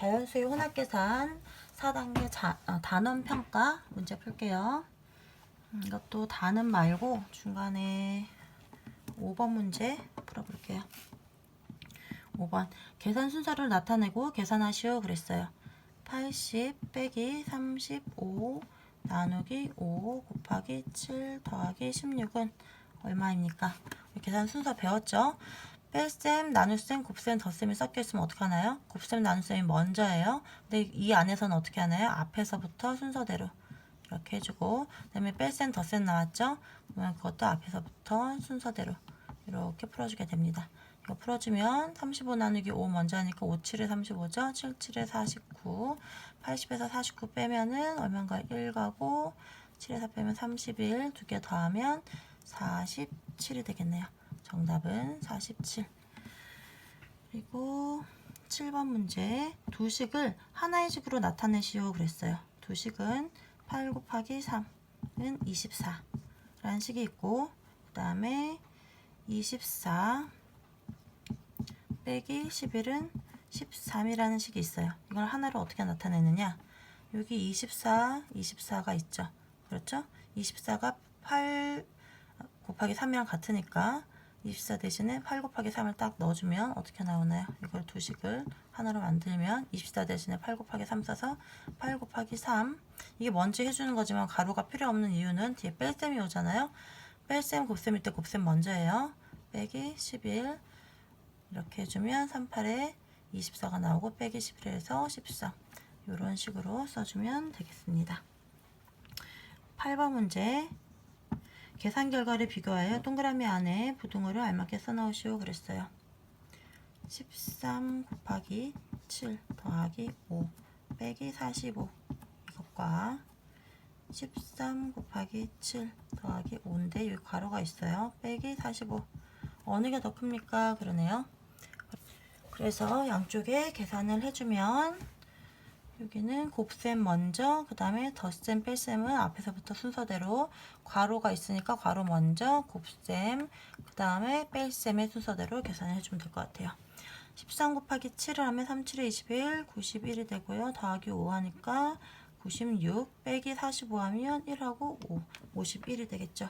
자연수의 혼합계산 4단계 자, 아, 단원 평가 문제 풀게요. 음, 이것도 단은 말고 중간에 5번 문제 풀어볼게요. 5번 계산 순서를 나타내고 계산하시오 그랬어요. 80 빼기 35 나누기 5 곱하기 7 더하기 16은 얼마입니까? 계산 순서 배웠죠? 뺄셈, 나눗셈, 곱셈, 덧셈이 섞여 있으면 어떻게 하나요? 곱셈, 나눗셈이 먼저예요. 근데 이 안에서는 어떻게 하나요? 앞에서부터 순서대로 이렇게 해주고 그다음에 뺄셈, 덧셈 나왔죠? 그러면 그것도 앞에서부터 순서대로 이렇게 풀어주게 됩니다. 이거 풀어주면 35 나누기 5 먼저 하니까 5, 7에 35죠? 7, 7에 49 80에서 49 빼면은 얼마인가 1 가고 7에서 빼면 31 두 개 더하면 47이 되겠네요. 정답은 47. 그리고 7번 문제 두 식을 하나의 식으로 나타내시오 그랬어요. 두 식은 8 곱하기 3은 24 라는 식이 있고 그 다음에 24 빼기 11은 13이라는 식이 있어요. 이걸 하나로 어떻게 나타내느냐 여기 24, 24가 있죠. 그렇죠? 24가 8 곱하기 3이랑 같으니까 24 대신에 8 곱하기 3을 딱 넣어주면 어떻게 나오나요? 이걸 두식을 하나로 만들면 24 대신에 8 곱하기 3 써서 8 곱하기 3 이게 먼저 해주는 거지만 가루가 필요 없는 이유는 뒤에 뺄셈이 오잖아요. 뺄셈 곱셈일 때 곱셈 먼저 해요. 빼기 11 이렇게 해주면 38에 24가 나오고 빼기 11에서 13 이런 식으로 써주면 되겠습니다. 8번 문제 계산 결과를 비교하여 동그라미 안에 부등호를 알맞게 써넣으시오 그랬어요. 13 곱하기 7 더하기 5 빼기 45 이것과 13 곱하기 7 더하기 5인데 여기 괄호가 있어요. 빼기 45 어느 게 더 큽니까? 그러네요. 그래서 양쪽에 계산을 해주면 여기는 곱셈 먼저 그 다음에 덧셈 뺄셈은 앞에서부터 순서대로 괄호가 있으니까 괄호 먼저 곱셈 그 다음에 뺄셈의 순서대로 계산을 해주면 될 것 같아요. 13 곱하기 7을 하면 3, 7에 21 91이 되고요. 더하기 5 하니까 96 빼기 45 하면 1하고 5 51이 되겠죠.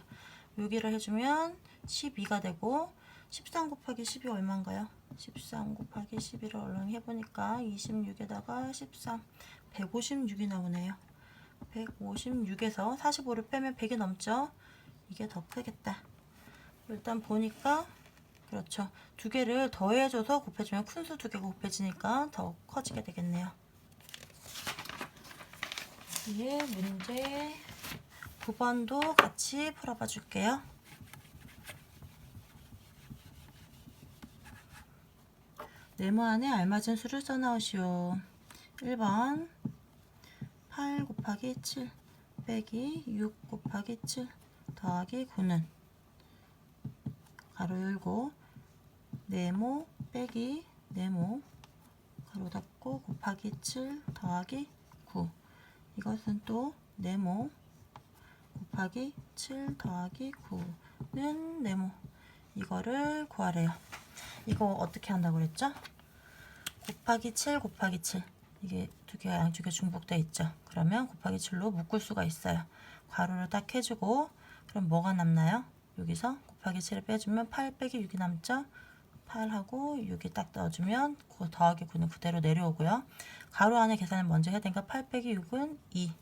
여기를 해주면 12가 되고 13 곱하기 10이 얼마인가요? 13 곱하기 11을 얼른 해보니까 26에다가 13 156이 나오네요. 156에서 45를 빼면 100이 넘죠? 이게 더 크겠다. 일단 보니까 그렇죠. 두 개를 더해줘서 곱해주면 큰 수 두 개가 곱해지니까 더 커지게 되겠네요. 뒤에 문제 9번도 같이 풀어봐 줄게요 네모 안에 알맞은 수를 써넣으시오. 1번 8 곱하기 7 빼기 6 곱하기 7 더하기 9는 가로 열고 네모 빼기 네모 가로 닫고 곱하기 7 더하기 9 이것은 또 네모 곱하기 7 더하기 9는 네모 이거를 구하래요. 이거 어떻게 한다고 그랬죠? 곱하기 7 곱하기 7 이게 두 개가 양쪽에 중복돼 있죠. 그러면 곱하기 7로 묶을 수가 있어요. 괄호를 딱 해주고 그럼 뭐가 남나요? 여기서 곱하기 7을 빼주면 8 빼기 6이 남죠. 8하고 6이 딱 넣어주면 그 더하기 9는 그대로 내려오고요. 가로 안에 계산을 먼저 해야 되니까 8 빼기 6은 2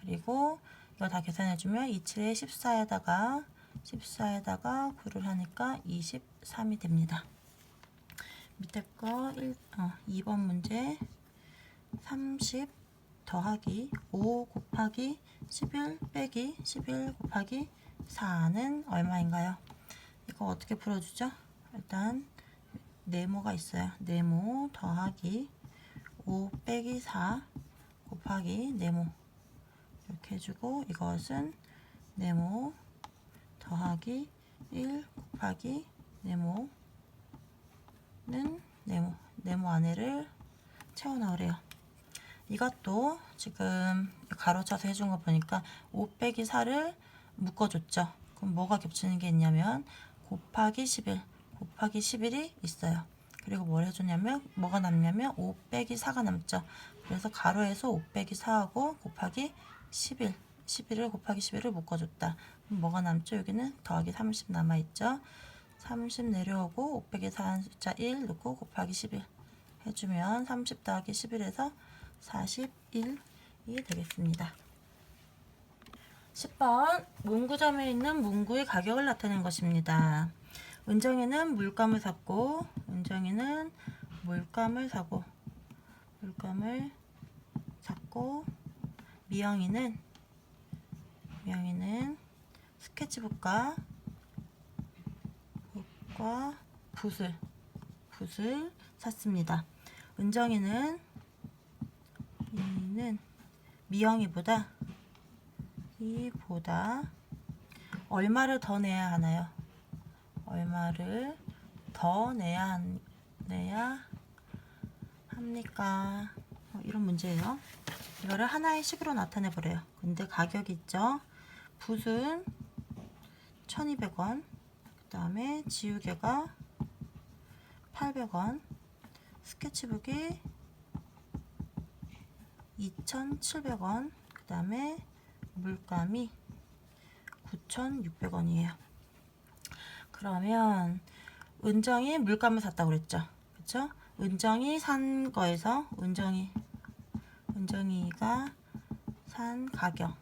그리고 이걸 다 계산해주면 2, 7에 14에다가 14에다가 9를 하니까 23이 됩니다. 밑에 거 1, 어, 2번 문제 30 더하기 5 곱하기 11 빼기 11 곱하기 4는 얼마인가요? 이거 어떻게 풀어주죠? 일단 네모가 있어요. 네모 더하기 5 빼기 4 곱하기 네모 이렇게 해주고 이것은 네모 더하기 1 곱하기 네모 는 네모 네모 안에를 채워 넣으래요. 이것도 지금 가로쳐서 해준 거 보니까 5 빼기 4를 묶어줬죠. 그럼 뭐가 겹치는 게 있냐면 곱하기 11 곱하기 11이 있어요. 그리고 뭘 해줬냐면 뭐가 남냐면 5 빼기 4가 남죠. 그래서 가로에서 5 빼기 4하고 곱하기 11 11을 곱하기 11을 묶어줬다. 그럼 뭐가 남죠? 여기는 더하기 30 남아있죠. 30 내려오고 5 빼기 4한 숫자 1 넣고 곱하기 11 해주면 30 더하기 11에서 41이 되겠습니다. 10번 문구점에 있는 문구의 가격을 나타낸 것입니다. 은정이는 물감을 샀고 은정이는 물감을 사고 물감을 샀고 미영이는 미영이는 스케치북과 붓과 붓을 붓을 샀습니다. 은정이는 이는 미영이보다 이보다 얼마를 더 내야 하나요? 얼마를 더 내야 한- 내야 합니까? 어, 이런 문제예요. 이거를 하나의 식으로 나타내 보래요. 근데 가격이 있죠. 붓은 1,200원. 그 다음에 지우개가 800원. 스케치북이 2,700원. 그 다음에 물감이 9,600원이에요. 그러면 은정이 물감을 샀다고 그랬죠. 그쵸? 은정이 산 거에서 은정이 은정이가 산 가격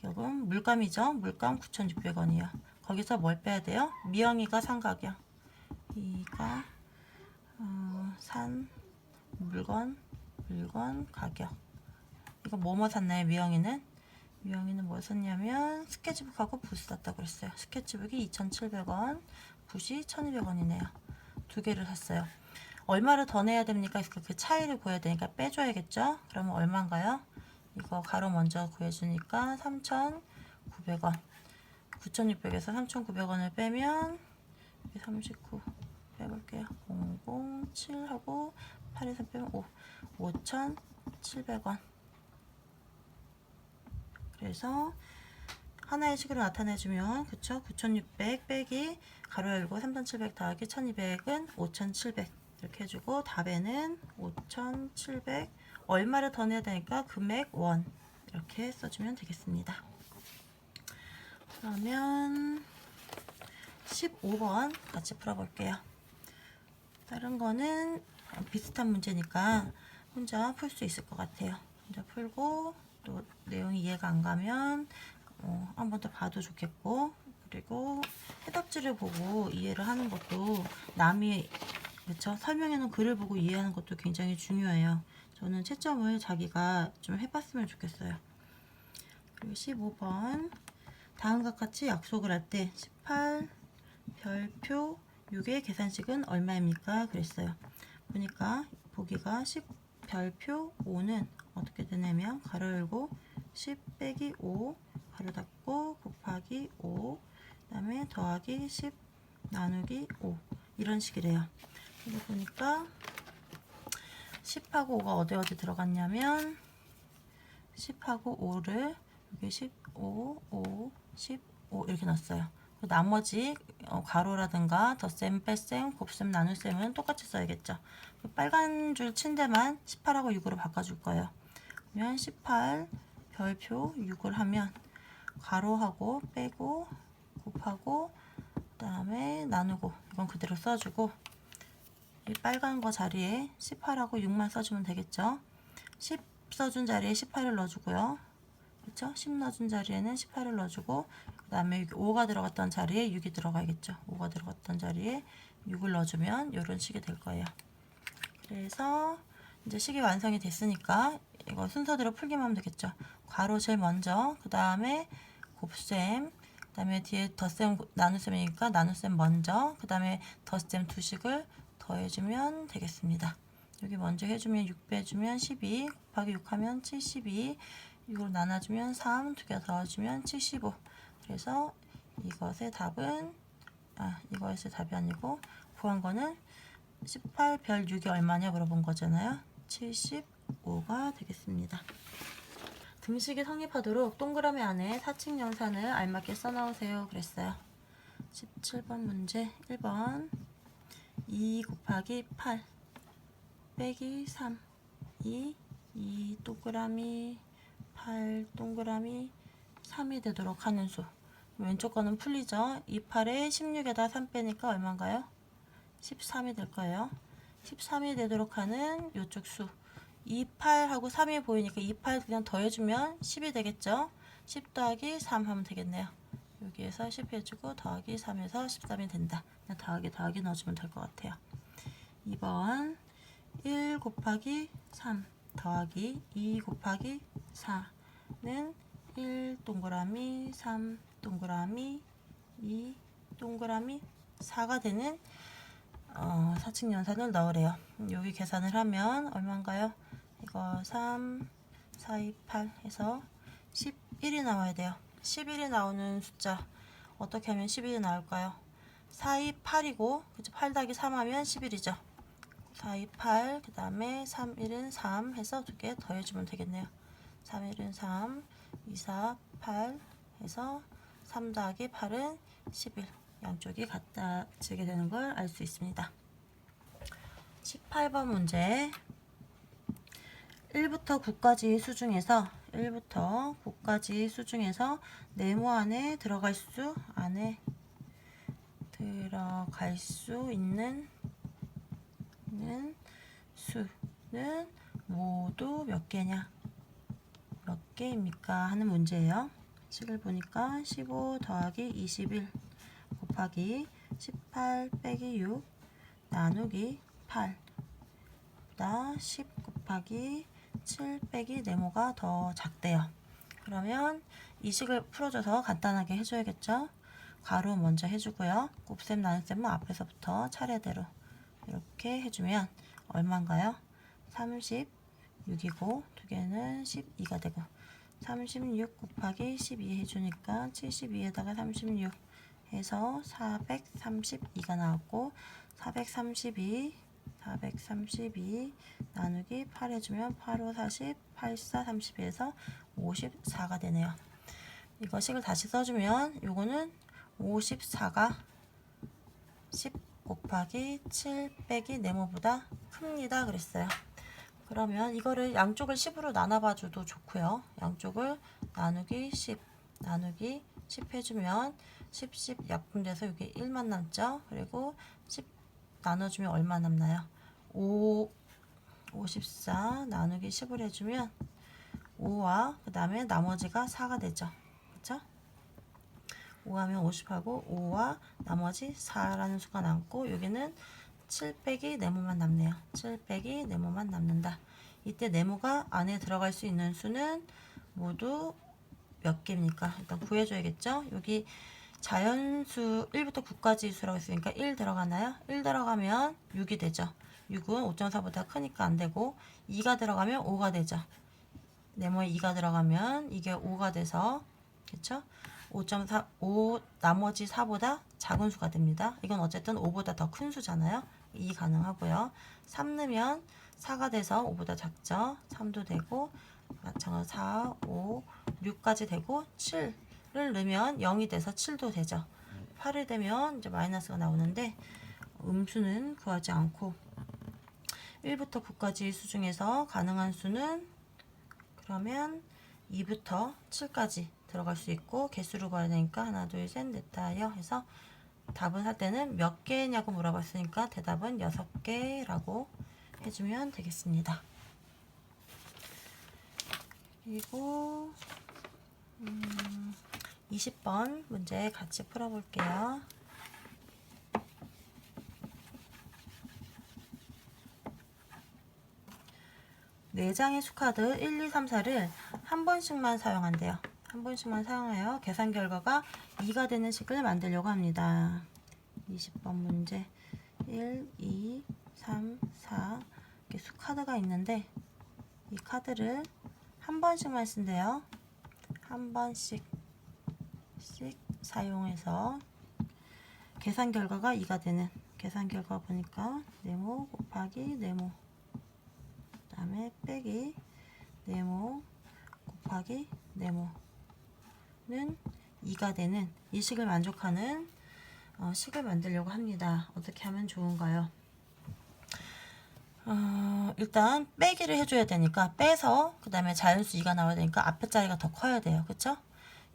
가격은 물감이죠. 물감 9,600원이요. 거기서 뭘 빼야 돼요? 미영이가 산 가격. 이가 어, 산 물건 물건 가격. 이거 뭐뭐 샀나요? 미영이는 미영이는 뭐 샀냐면 스케치북하고 붓 샀다고 그랬어요. 스케치북이 2,700원, 붓이 1,200원이네요. 두 개를 샀어요. 얼마를 더 내야 됩니까? 그, 그 차이를 구해야 되니까 빼줘야겠죠? 그러면 얼마인가요? 이거 가로 먼저 구해주니까 3,900원. 9,600에서 3,900원을 빼면 39 빼볼게요. 007 하고 8에서 빼면 5. 5,700원. 그래서 하나의 식으로 나타내주면 그쵸? 9600 빼기 가로 열고 3700 더하기 1200은 5700 이렇게 해주고 답에는 5700 얼마를 더 내야 되니까 금액 원 이렇게 써주면 되겠습니다. 그러면 15번 같이 풀어볼게요. 다른 거는 비슷한 문제니까 혼자 풀 수 있을 것 같아요. 혼자 풀고 또 내용이 이해가 안 가면 어, 한번 더 봐도 좋겠고 그리고 해답지를 보고 이해를 하는 것도 남이 그렇죠 설명해 놓은 글을 보고 이해하는 것도 굉장히 중요해요. 저는 채점을 자기가 좀 해봤으면 좋겠어요. 그리고 15번 다음과 같이 약속을 할 때 18 별표 6의 계산식은 얼마입니까? 그랬어요. 보니까 보기가 10 별표 5는 어떻게 되냐면 가로 열고 10 빼기 5 가로 닫고 곱하기 5 그다음에 더하기 10 나누기 5 이런 식이래요. 여기 보니까 10하고 5가 어디 어디 들어갔냐면 10하고 5를 여기 15, 5, 15 이렇게 넣었어요. 그 나머지 어, 가로라든가 덧셈, 뺄셈, 곱셈, 나눗셈은 똑같이 써야겠죠. 그 빨간 줄 친 데만 18하고 6으로 바꿔줄 거예요. 그러면 18 별표 6을 하면 가로하고 빼고 곱하고 그다음에 나누고 이건 그대로 써주고 이 빨간 거 자리에 18하고 6만 써주면 되겠죠. 10 써준 자리에 18을 넣어주고요. 그렇죠? 10 넣어준 자리에는 18을 넣어주고 그 다음에 여기 5가 들어갔던 자리에 6이 들어가야겠죠. 5가 들어갔던 자리에 6을 넣어주면 이런 식이 될 거예요. 그래서 이제 식이 완성이 됐으니까 이거 순서대로 풀기만 하면 되겠죠. 괄호 제일 먼저 그 다음에 곱셈 그 다음에 뒤에 덧셈 나눗셈이니까 나눗셈 먼저 그 다음에 덧셈 두 식을 더해주면 되겠습니다. 여기 먼저 해주면 6 빼주면 12 곱하기 6 하면 72 이걸 나눠주면 3 두 개 더해주면 75 그래서 이것의 답은 아 이것의 답이 아니고 구한 거는 18 별 6이 얼마냐 물어본 거잖아요. 75가 되겠습니다. 등식이 성립하도록 동그라미 안에 사칙 연산을 알맞게 써넣으세요. 그랬어요. 17번 문제 1번. 2 곱하기 8 빼기 3 2 2 동그라미 8 동그라미 3이 되도록 하는 수. 왼쪽 거는 풀리죠? 2 8에 16에다 3 빼니까 얼마인가요? 13이 될 거예요. 13이 되도록 하는 요쪽 수. 28하고 3이 보이니까 28 그냥 더해주면 10이 되겠죠? 10 더하기 3 하면 되겠네요. 여기에서 10 해주고 더하기 3에서 13이 된다. 그냥 더하기 더하기 넣어주면 될 것 같아요. 2번 1 곱하기 3 더하기 2 곱하기 4는 1 동그라미 3 동그라미 2 동그라미 4가 되는 어, 사칙 연산을 넣으래요. 여기 계산을 하면 얼마인가요? 이거 3, 4, 2, 8 해서 11이 나와야 돼요. 11이 나오는 숫자 어떻게 하면 11이 나올까요? 4, 2, 8이고 그죠? 8 더하기 3 하면 11이죠. 4, 2, 8, 그 다음에 3, 1은 3 해서 두 개 더해주면 되겠네요. 3, 1은 3, 2, 4, 8 해서 3 더하기 8은 11. 양쪽이 같아지게 되는 걸 알 수 있습니다. 18번 문제 1부터 9까지 수 중에서 1부터 9까지 수 중에서 네모 안에 들어갈 수 안에 들어갈 수 있는 는 수는 모두 몇 개냐 몇 개입니까 하는 문제예요. 식을 보니까 15 더하기 21 곱하기 18 빼기 6 나누기 8 보다 10 곱하기 7 빼기 네모가 더 작대요. 그러면 이 식을 풀어줘서 간단하게 해줘야겠죠? 가로 먼저 해주고요. 곱셈 나눗셈은 앞에서부터 차례대로 이렇게 해주면 얼마인가요? 36이고 두 개는 12가 되고 36 곱하기 12 해주니까 72에다가 36 해서 432가 나왔고 432 432 나누기 8 해주면 8, 5, 40, 8, 4, 32에서 54가 되네요. 이거 식을 다시 써주면 요거는 54가 10 곱하기 7 빼기 네모보다 큽니다. 그랬어요. 그러면 이거를 양쪽을 10으로 나눠봐 줘도 좋고요. 양쪽을 나누기 10 나누기 10 해주면 10, 10 약분돼서 여기 1만 남죠. 그리고 10 나눠주면 얼마 남나요? 5, 54 나누기 10을 해주면 5와 그 다음에 나머지가 4가 되죠. 그쵸? 5하면 50하고 5와 나머지 4라는 수가 남고 여기는 7 빼기 네모만 남네요. 7 빼기 네모만 남는다. 이때 네모가 안에 들어갈 수 있는 수는 모두 몇 개입니까? 일단 구해줘야겠죠? 여기 자연수 1부터 9까지 수라고 했으니까 1 들어가나요? 1 들어가면 6이 되죠. 6은 5.4보다 크니까 안 되고 2가 들어가면 5가 되죠. 네모에 2가 들어가면 이게 5가 돼서? 5.4, 5 나머지 4보다 작은 수가 됩니다. 이건 어쨌든 5보다 더 큰 수잖아요. 2 가능하고요. 3 넣으면 4가 돼서 5보다 작죠. 3도 되고 마찬가지로 4, 5, 6까지 되고 7을 넣으면 0이 돼서 7도 되죠. 8이 되면 이제 마이너스가 나오는데 음수는 구하지 않고 1부터 9까지 수 중에서 가능한 수는 그러면 2부터 7까지 들어갈 수 있고 개수를 구해야 되니까 하나 둘 셋 넷 다여 해서 답은 할 때는 몇 개냐고 물어봤으니까 대답은 6개라고 해주면 되겠습니다. 그리고 음, 20번 문제 같이 풀어볼게요. 네 장의 수카드 1, 2, 3, 4를 한 번씩만 사용한대요. 한 번씩만 사용하여 계산 결과가 2가 되는 식을 만들려고 합니다. 20번 문제. 1, 2, 3, 4 이렇게 수 카드가 있는데 이 카드를 한 번씩만 쓴대요. 한 번씩 씩 사용해서 계산 결과가 2가 되는. 계산 결과 보니까 네모 곱하기 네모. 그 다음에 빼기 네모 곱하기 네모 는 2가 되는 이 식을 만족하는 어, 식을 만들려고 합니다. 어떻게 하면 좋은가요? 어, 일단 빼기를 해줘야 되니까 빼서 그 다음에 자연수 2가 나와야 되니까 앞에 자리가 더 커야 돼요. 그쵸?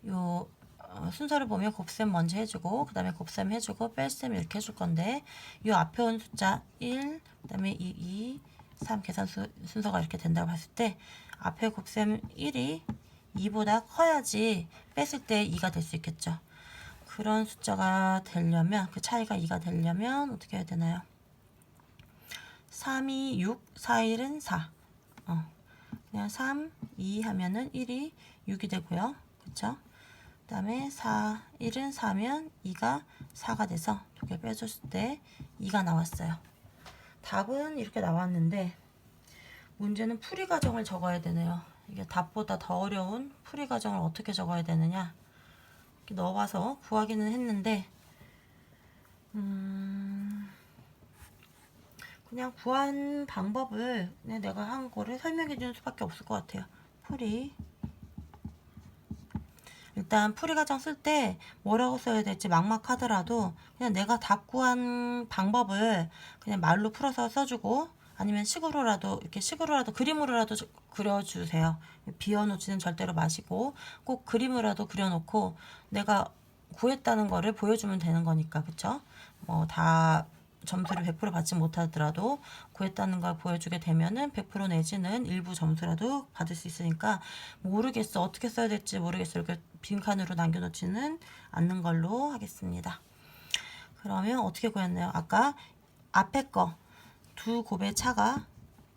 요 어, 순서를 보면 곱셈 먼저 해주고 그 다음에 곱셈 해주고 뺄셈 이렇게 해줄 건데 요 앞에 온 숫자 1, 그 다음에 2, 2, 3 계산 수, 순서가 이렇게 된다고 봤을 때 앞에 곱셈 1이 2보다 커야지 뺐을 때 2가 될 수 있겠죠. 그런 숫자가 되려면 그 차이가 2가 되려면 어떻게 해야 되나요? 3이 6, 4, 1은 4. 어. 그냥 3, 2 하면은 1이 6이 되고요. 그쵸? 그 다음에 4, 1은 4면 2가 4가 돼서 두 개 빼줬을 때 2가 나왔어요. 답은 이렇게 나왔는데 문제는 풀이 과정을 적어야 되네요. 이게 답보다 더 어려운 풀이 과정을 어떻게 적어야 되느냐 이렇게 넣어와서 구하기는 했는데 음... 그냥 구한 방법을 그냥 내가 한 거를 설명해 주는 수밖에 없을 것 같아요. 풀이 일단 풀이 과정 쓸 때 뭐라고 써야 될지 막막하더라도 그냥 내가 답 구한 방법을 그냥 말로 풀어서 써주고 아니면 식으로라도 이렇게 식으로라도 그림으로라도 저- 그려주세요. 비워놓지는 절대로 마시고 꼭 그림으로라도 그려놓고 내가 구했다는 거를 보여주면 되는 거니까 그쵸? 뭐 다 점수를 100% 받지 못하더라도 구했다는 걸 보여주게 되면은 100% 내지는 일부 점수라도 받을 수 있으니까 모르겠어 어떻게 써야 될지 모르겠어 이렇게 빈칸으로 남겨놓지는 않는 걸로 하겠습니다. 그러면 어떻게 구했나요? 아까 앞에 거 두 곱의 차가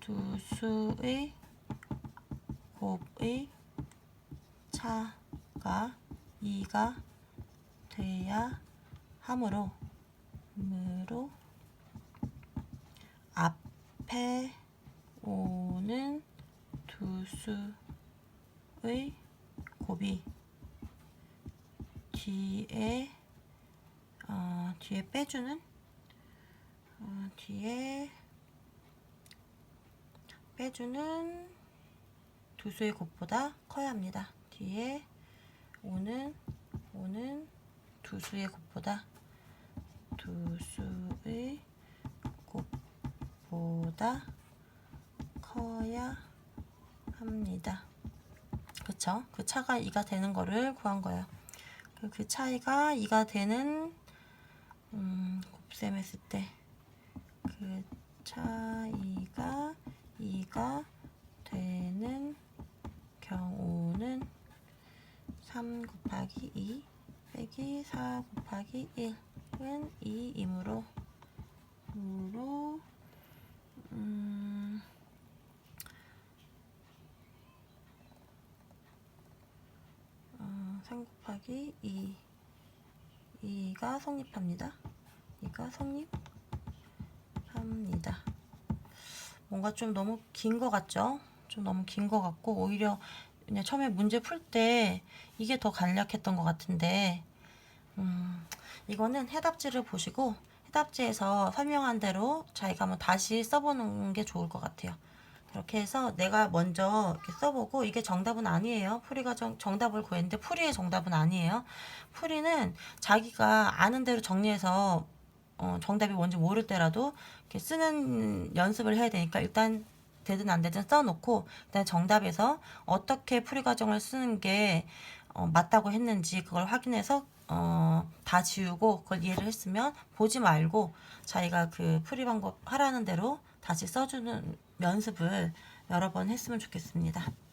두 수의 곱의 차가 2가 돼야 하므로 으로 앞에 오는 두 수의 곱이 뒤에 어, 뒤에 빼주는 어, 뒤에 빼주는 두 수의 곱보다 커야 합니다. 뒤에 오는 오는 두 수의 곱보다 두 수의 곱보다 커야 합니다. 그쵸? 그 차가 2가 되는 거를 구한 거예요. 그- 그 차이가 2가 되는 음, 곱셈 했을 때 그 차이가 2가 되는 경우는 3 곱하기 2 빼기 4 곱하기 1은 2이므로 으로 음, 어, 3 곱하기 2 2가 성립합니다. 2가 성립합니다. 뭔가 좀 너무 긴 것 같죠? 좀 너무 긴 것 같고 오히려 그냥 처음에 문제 풀 때 이게 더 간략했던 것 같은데 음, 이거는 해답지를 보시고 해답지에서 설명한 대로 자기가 한번 다시 써보는 게 좋을 것 같아요. 그렇게 해서 내가 먼저 이렇게 써보고 이게 정답은 아니에요. 풀이가 정, 정답을 구했는데 풀이의 정답은 아니에요. 풀이는 자기가 아는 대로 정리해서 어, 정답이 뭔지 모를 때라도 이렇게 쓰는 연습을 해야 되니까 일단 되든 안 되든 써놓고 일단 정답에서 어떻게 풀이 과정을 쓰는 게 어, 맞다고 했는지 그걸 확인해서 어, 다 지우고 그걸 이해를 했으면 보지 말고 자기가 그 풀이 방법 하라는 대로 다시 써주는 연습을 여러 번 했으면 좋겠습니다.